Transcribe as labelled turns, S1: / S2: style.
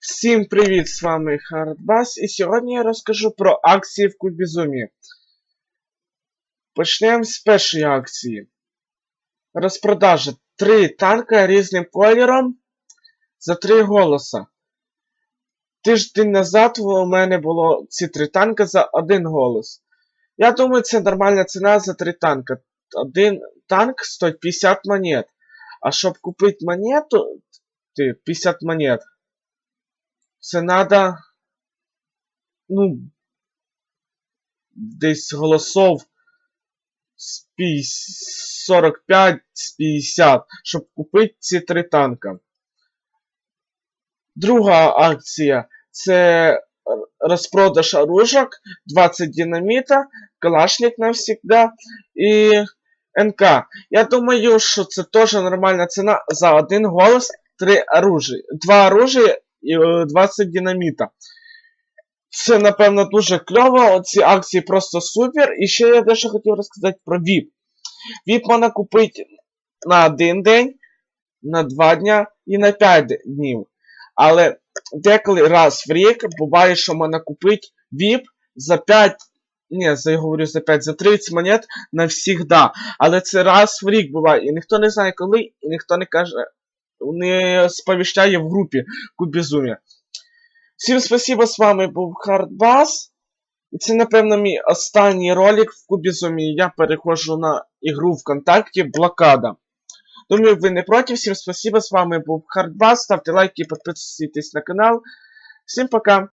S1: Всім привіт! З вами Хардбас, і сьогодні я розкажу про акції в Кубізумі. Почнемо з першої акції. Розпродажа 3 танка різним кольором за 3 голоса. Тиждень назад у мене було ці 3 танка за 1 голос. Я думаю, це нормальна ціна за 3 танка. Один танк стоїть 50 монет. А щоб купити монету, ти 50 монет. Це надо. Ну. Десь голосов з 45 з 50, щоб купити ці три танка. Друга акція це розпродаж оружок, 20 динаміта, калашник навсегда і НК. Я думаю, що це теж нормальна ціна за один голос, три оружия. Два оружия і е, 20 динаміта. Це, напевно, дуже кльово. Ці акції просто супер. І ще я дещо хотів розказати про VIP. VIP можна купити на один день, на два дня і на 5 днів. Але деколи раз в рік буває, що можна купити VIP за 5. Ні, за, я говорю за 5, за 30 монет навсігда. Але це раз в рік буває. І ніхто не знає коли, і ніхто не каже, не сповіщає в групі Кубізумі. Всім спасибо, з вами був Хардбас. І це, напевно, мій останній ролик в Кубізумі. Я переходжу на ігру ВКонтакті Блокада. Думаю, ви не проти. Всім спасибо, з вами був Хардбас. Ставте лайки, підписуйтесь на канал. Всім пока!